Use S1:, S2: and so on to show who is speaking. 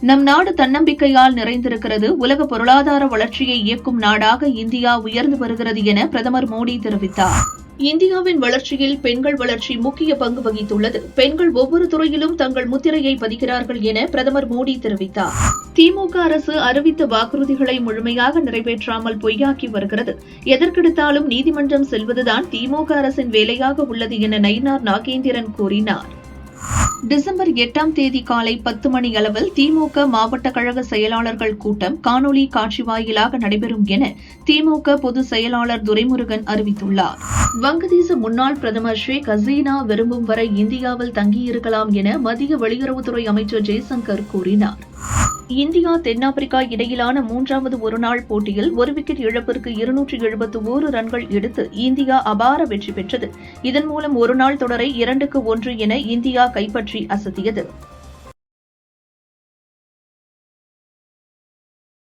S1: நம் நாடு தன்னம்பிக்கையால் நிறைந்திருக்கிறது உலக பொருளாதார வளர்ச்சியை இயக்கும் நாடாக இந்தியா உயர்ந்து வருகிறது என பிரதமர் மோடி தெரிவித்தார். இந்தியாவின் வளர்ச்சியில் பெண்கள் வளர்ச்சி முக்கிய பங்கு வகித்துள்ளது. பெண்கள் ஒவ்வொரு துறையிலும் தங்கள் முத்திரையை பதிக்கிறார்கள் என பிரதமர் மோடி தெரிவித்தார். திமுக அரசு அறிவித்த வாக்குறுதிகளை முழுமையாக நிறைவேற்றாமல் பொய்யாக்கி வருகிறது. எதற்கெடுத்தாலும் நீதிமன்றம் செல்வதுதான் திமுக அரசின் வேலையாக உள்ளது என நயினார் நாகேந்திரன் கூறினார். டிசம்பர் எட்டாம் தேதி காலை பத்து மணி அளவில் திமுக மாவட்ட கழக செயலாளர்கள் கூட்டம் காணொலி காட்சி வாயிலாக நடைபெறும் என திமுக பொதுச் செயலாளர் துரைமுருகன் அறிவித்துள்ளார். வங்கதேச முன்னாள் பிரதமர் ஷேக் ஹசீனா விரும்பும் வரை இந்தியாவில் தங்கியிருக்கலாம் என மத்திய வெளியுறவுத்துறை அமைச்சர் ஜெய்சங்கர் கூறினார். இந்தியா தென்னாப்பிரிக்கா இடையிலான மூன்றாவது ஒருநாள் போட்டியில் ஒரு விக்கெட் இழப்பிற்கு இருநூற்றி எழுபத்து ஓரு ரன்கள் எடுத்து இந்தியா அபார வெற்றி பெற்றது. இதன் மூலம் ஒருநாள் தொடரை இரண்டுக்கு ஒன்று என இந்தியா கைப்பற்றி அசத்தியது.